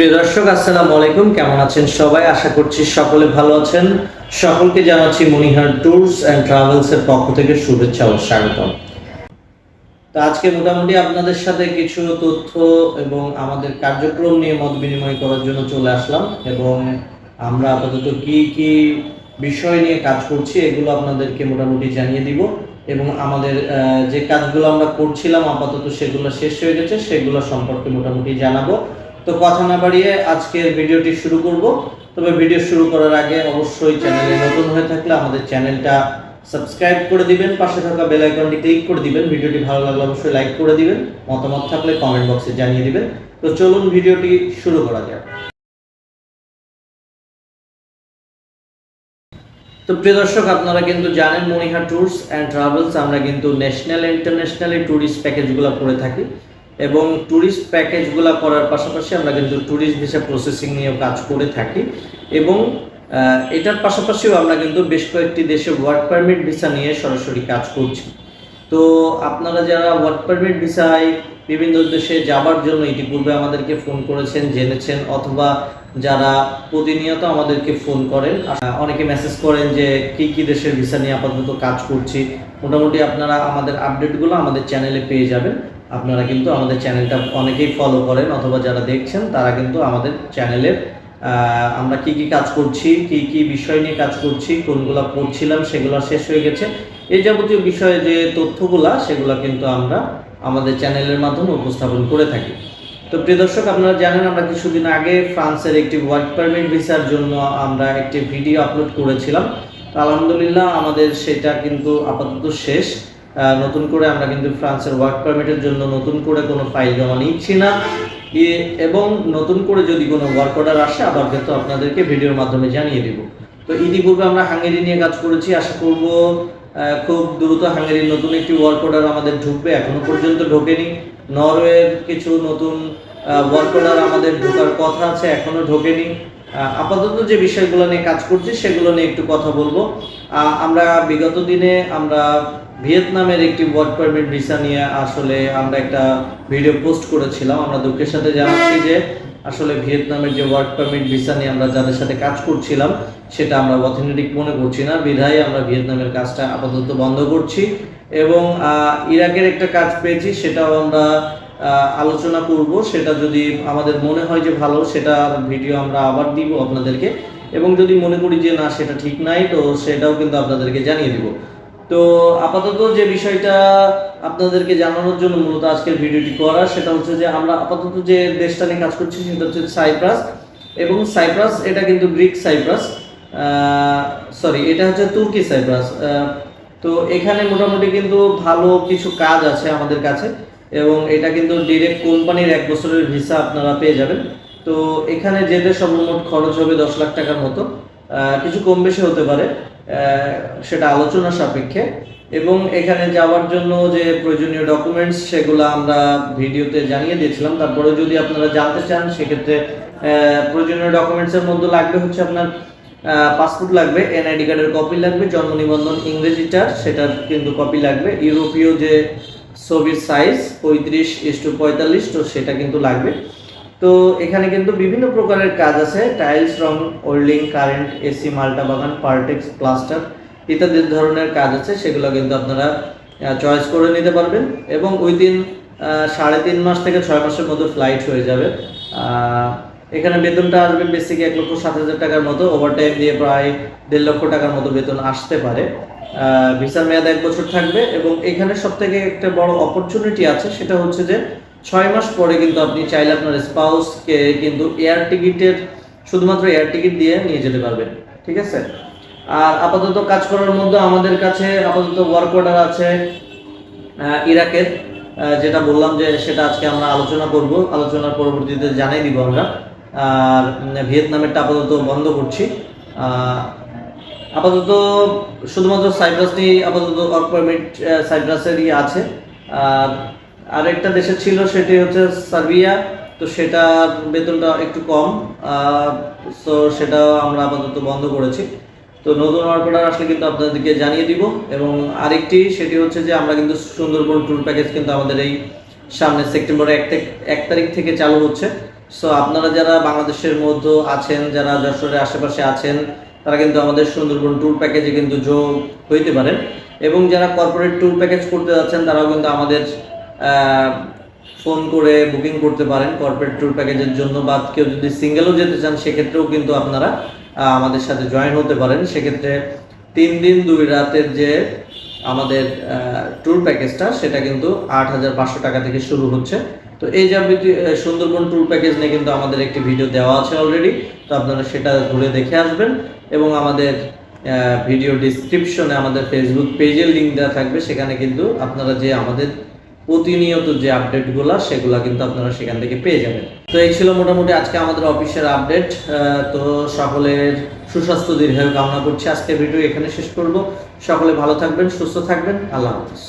প্রিয় দর্শক, আসসালামু আলাইকুম। কেমন আছেন সবাই? আশা করছি সকলে ভালো আছেন। সকলকে জানাচ্ছি মনিহার ট্যুরস অ্যান্ড ট্রাভেলস এর পক্ষ থেকে শুভেচ্ছা ও স্বাগতম। তো আজকে মোটামুটি আপনাদের সাথে কিছু তথ্য এবং আমাদের কার্যক্রম নিয়ে মত বিনিময় করার জন্য চলে আসলাম এবং আমরা আপাতত কি কি বিষয় নিয়ে কাজ করছি এগুলো আপনাদেরকে মোটামুটি জানিয়ে দিব এবং আমাদের যে কাজগুলো আমরা করছিলাম আপাতত সেগুলো শেষ হয়ে গেছে, সেগুলো সম্পর্কে মোটামুটি জানাব। তো কথা না বাড়িয়ে আজকের ভিডিওটি শুরু করব। তবে ভিডিও শুরু করার আগে অবশ্যই চ্যানেলে নতুন হয়ে থাকলে আমাদের চ্যানেলটা সাবস্ক্রাইব করে দিবেন, পাশে থাকা বেল আইকনটি ক্লিক করে দিবেন, ভিডিওটি ভালো লাগলে অবশ্যই লাইক করে দিবেন, মতামত থাকলে কমেন্ট বক্সে জানিয়ে দিবেন। তো চলুন ভিডিওটি শুরু করা যাক। তো প্রিয় দর্শক, আপনারা কিন্তু জানেন মনিহা ট্যুরস অ্যান্ড ট্রাভেলস, আমরা কিন্তু ন্যাশনাল, ইন্টারন্যাশনালি ট্যুরিস্ট প্যাকেজগুলো করে থাকি। এবং ট্যুরিস্ট প্যাকেজগুলো করার পাশাপাশি আমরা কিন্তু ট্যুরিস্ট ভিসা প্রসেসিং নিয়েও কাজ করে থাকি। এবং এটার পাশাপাশিও আমরা কিন্তু বেশ কয়েকটি দেশে ওয়ার্ক পারমিট ভিসা নিয়ে সরাসরি কাজ করছি। তো আপনারা যারা ওয়ার্ক পারমিট ভিসায় বিভিন্ন দেশে যাবার জন্য ইতিপূর্বে আমাদেরকে ফোন করেছেন, জেনেছেন, অথবা যারা প্রতিনিয়ত আমাদেরকে ফোন করেন অনেকে মেসেজ করেন যে কি কি দেশের ভিসা নিয়ে আপাতত কাজ করছি। মোটামুটি আপনারা আমাদের আপডেটগুলো আমাদের চ্যানেলে পেয়ে যাবেন। আপনারা কিন্তু আমাদের চ্যানেলটা অনেকেই ফলো করেন অথবা যারা দেখছেন, তারা কিন্তু আমাদের চ্যানেলের আমরা কি কি কাজ করছি, কি কি বিষয় নিয়ে কাজ করছি, কোনগুলো করছিলাম সেগুলো শেষ হয়ে গেছে। এই যাবতীয় বিষয়ে যে তথ্যগুলা, সেগুলো কিন্তু আমরা আমাদের চ্যানেলের মাধ্যমে উপস্থাপন করে থাকি। তো প্রিয় দর্শক, আপনারা জানেন, আমরা কিছুদিন আগে ফ্রান্সের একটি ওয়ার্ক পারমিট ভিসার জন্য আমরা একটি ভিডিও আপলোড করেছিলাম। আলহামদুলিল্লাহ, আমাদের সেটা কিন্তু আপাতত শেষ। নতুন করে আমরা কিন্তু ফ্রান্সের ওয়ার্ক পারমিটের জন্য নতুন করে কোনো ফাইল জমা নিচ্ছি না। এবং নতুন করে যদি কোনো ওয়ার্ক অর্ডার আসে, আবার কিন্তু আপনাদেরকে ভিডিওর মাধ্যমে জানিয়ে দেব। তো ইতিপূর্বে আমরা হাঙ্গেরি নিয়ে কাজ করেছি, আশা করব খুব দ্রুত হাঙ্গেরির নতুন একটি ওয়ার্ক অর্ডার আমাদের ঢুকবে। এখনও পর্যন্ত ঢোকেনি। নরওয়ের কিছু নতুন ওয়ার্ক অর্ডার আমাদের ঢোকার কথা আছে, এখনও ঢোকেনি। আপাতত যে বিষয়গুলো নিয়ে কাজ করছি, সেগুলো নিয়ে একটু কথা বলব। আমরা বিগত দিনে আমরা ভিয়েতনামের একটি ওয়ার্ক পারমিট ভিসা নিয়ে আসলে আমরা একটা ভিডিও পোস্ট করেছিলাম। আমরা দুঃখের সাথে জানাচ্ছি যে আসলে ভিয়েতনামের যে ওয়ার্ক পারমিট ভিসা নিয়ে আমরা যাদের সাথে কাজ করছিলাম, সেটা আমরা অথেন্টিক মনে করছি না। বিধায় আমরা ভিয়েতনামের কাজটা আপাতত বন্ধ করছি এবং ইরাকের একটা কাজ পেয়েছি, সেটাও আমরা আলোচনা করব। সেটা যদি আমাদের মনে হয় যে ভালো, সেটা ভিডিও আমরা আবার দিব আপনাদেরকে। এবং যদি মনে করি যে না, সেটা ঠিক নাই, তো সেটাও কিন্তু আপনাদেরকে জানিয়ে দিব। তো আপাতত যে বিষয়টা আপনাদেরকে জানানোর জন্য মূলত আজকের ভিডিওটি করা, সেটা হচ্ছে যে আমরা আপাতত যে দেশটা নিয়ে কাজ করছি সেটা হচ্ছে সাইপ্রাস, এবং সাইপ্রাস, এটা কিন্তু গ্রিক সাইপ্রাস সরি এটা হচ্ছে তুর্কি সাইপ্রাস তো এখানে মোটামুটি কিন্তু ভালো কিছু কাজ আছে আমাদের কাছে, এবং এটা কিন্তু ডিরেক্ট কোম্পানির এক বছরের ভিসা আপনারা পেয়ে যাবেন। তো এখানে যেতে সর্বমোট খরচ হবে দশ লাখ টাকার মতো কিছু কম বেশি হতে পারে। সেটা আলোচনা সাপেক্ষে। এবং এখানে যাওয়ার জন্য যে প্রয়োজনীয় ডকুমেন্টস সেগুলো আমরা ভিডিওতে জানিয়ে দিয়েছিলাম। তারপরে যদি আপনারা জানতে চান, সেক্ষেত্রে প্রয়োজনীয় ডকুমেন্টসের মধ্যে লাগবে হচ্ছে আপনার পাসপোর্ট লাগবে এনআইডি কার্ডের কপি লাগবে, জন্ম নিবন্ধন ইংরেজিটার সেটার কিন্তু কপি লাগবে। ইউরোপীয় যে ছবির সাইজ পঁয়ত্রিশ ইস টু পঁয়তাল্লিশ, তো সেটা কিন্তু লাগবে। তো এখানে কিন্তু বিভিন্ন প্রকারের কাজ আছে টাইলস রং ওয়েল্ডিং কারেন্ট এসি মাল্টা বাগান পার্টেক্স প্লাস্টার ইত্যাদি ধরনের কাজ আছে, সেগুলো কিন্তু আপনারা চয়েস করে নিতে পারবেন এবং ওই দিন সাড়ে তিন মাস থেকে ছয় মাসের মতো ফ্লাইট হয়ে যাবে। এখানে বেতনটা আসবে বেসিক এক লক্ষ সাত হাজার টাকার মতো ওভারটাইম দিয়ে প্রায় দেড় লক্ষ টাকার মতো বেতন আসতে পারে। ভিসার মেয়াদ এক বছর থাকবে এবং এখানে সব থেকে একটা বড় অপরচুনিটি আছে, সেটা হচ্ছে যে ছয় মাস পরে কিন্তু আপনি চাইলে আপনার স্পাউসকে কিন্তু এয়ার টিকিটের শুধুমাত্র এয়ার টিকিট দিয়ে নিয়ে যেতে পারবেন, ঠিক আছে? আর আপাতত কাজ করার মধ্যে আমাদের কাছে আপাতত ওয়ার্ক অর্ডার আছে ইরাকের যেটা বললাম যে সেটা আজকে আমরা আলোচনা করব, আলোচনার পরবর্তীতে জানাই দিব আমরা। আর ভিয়েতনামেরটা আপাতত বন্ধ করছি। আপাতত শুধুমাত্র সাইপ্রাস নিয়ে আপাতত ওয়ার্ক পারমিট সাইপ্রাসেরই আছে। আর আরেকটা দেশে ছিল, সেটি হচ্ছে সার্বিয়া। তো সেটার বেতনটা একটু কম। সো সেটা আমরা আপাতত বন্ধ করেছি। তো নতুন অর্ডার আসলে কিন্তু আপনাদেরকে জানিয়ে দিব। এবং আরেকটি, সেটি হচ্ছে যে আমরা কিন্তু সুন্দরবন ট্যুর প্যাকেজ কিন্তু আমাদের এই সামনে সেপ্টেম্বর এক এক তারিখ থেকে চালু হচ্ছে। সো আপনারা যারা বাংলাদেশের মধ্যে আছেন, যারা যশোরের আশেপাশে আছেন, তারা কিন্তু আমাদের সুন্দরবন ট্যুর প্যাকেজে কিন্তু যোগ হইতে পারেন। এবং যারা কর্পোরেট ট্যুর প্যাকেজ করতে যাচ্ছেন, তারাও কিন্তু আমাদের ফোন করে বুকিং করতে পারেন কর্পোরেট ট্যুর প্যাকেজের জন্য, বা কেউ যদি সিঙ্গেলও যেতে চান, সেক্ষেত্রেও কিন্তু আপনারা আমাদের সাথে জয়েন হতে পারেন। সেক্ষেত্রে তিন দিন, দুই রাতের যে আমাদের ট্যুর প্যাকেজটা সেটা কিন্তু আট হাজার পাঁচশো টাকা থেকে শুরু হচ্ছে। তো এই যাবতীয় সুন্দরবন ট্যুর প্যাকেজ নিয়ে কিন্তু আমাদের একটি ভিডিও দেওয়া আছে অলরেডি তো আপনারা সেটা ঘুরে দেখে আসবেন। এবং আমাদের ভিডিও ডিসক্রিপশনে আমাদের ফেসবুক পেজের লিঙ্ক দেওয়া থাকবে। সেখানে কিন্তু আপনারা যে আমাদের প্রতিনিয়ত যে আপডেটগুলো সেগুলো কিন্তু আপনারা সেখান থেকে পেয়ে যাবেন। তো এই ছিল মোটামুটি আজকে আমাদের অফিসের আপডেট তো সকলের সুস্বাস্থ্য, দীর্ঘায়ু কামনা করছি। আজকে ভিডিও এখানে শেষ করব। সকলে ভালো থাকবেন, সুস্থ থাকবেন। আল্লাহ হাফিজ।